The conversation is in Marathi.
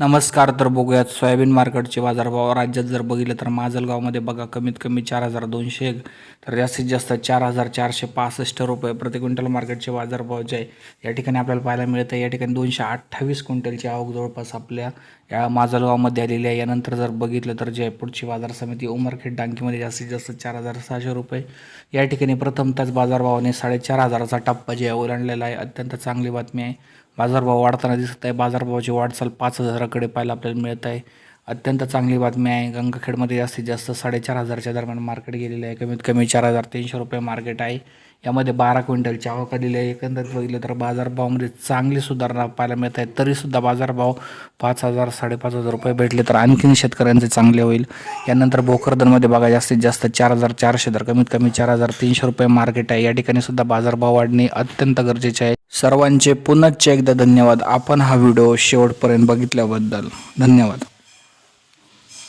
नमस्कार तर बघूयात. सोयाबीन मार्केटचे बाजारभाव. राज्यात जर बघितलं तर माजलगावमध्ये बघा कमीत कमी चार हजार दोनशे तर जास्तीत जास्त चार हजार चारशे पासष्ट रुपये प्रति क्विंटल मार्केटचे बाजारभाव जे आहे या ठिकाणी आपल्याला पाहायला मिळतं. या ठिकाणी दोनशे अठ्ठावीस क्विंटलची आवक जवळपास आपल्या या माजलगावमध्ये आलेली आहे. यानंतर जर बघितलं तर जयपूरची बाजार समिती उमरखेड डांकीमध्ये जास्तीत जास्त चार हजार सहाशे रुपये. या ठिकाणी प्रथमतःच बाजारभावाने साडेचार हजाराचा टप्पा जे आहे ओलांडलेला आहे. अत्यंत चांगली बातमी आहे. बाजारभाव वाढताना दिसत आहे. बाजारभावाची वाटचाल पाच हजाराकडे पाहायला आपल्याला मिळत आहे. अत्यंत चांगली बातमी आहे. गंगाखेडमध्ये जास्तीत जास्त साडेचार हजारच्या दरम्यान मार्केट गेलेलं आहे. कमीत कमी चार हजार तीनशे रुपये मार्केट आहे. यामध्ये बारा क्विंटलची आवक आलेली आहे. एकंदरीत बघितलं तर बाजारभावामध्ये चांगली सुधारणा पाहायला मिळत आहे. तरीसुद्धा बाजारभाव पाच हजार साडेपाच हजार रुपये भेटले तर आणखीन शेतकऱ्यांचे चांगले होईल. यानंतर भोकरदनमध्ये बघा जास्तीत जास्त चार हजार चारशे तर कमीत कमी चार हजार तीनशे रुपये मार्केट आहे. या ठिकाणी सुद्धा बाजारभाव वाढणे अत्यंत गरजेचे आहे. सर्वांचे पुन्हा एकदा धन्यवाद. आपण हा व्हिडिओ शेवटपर्यंत बघितल्याबद्दल धन्यवाद.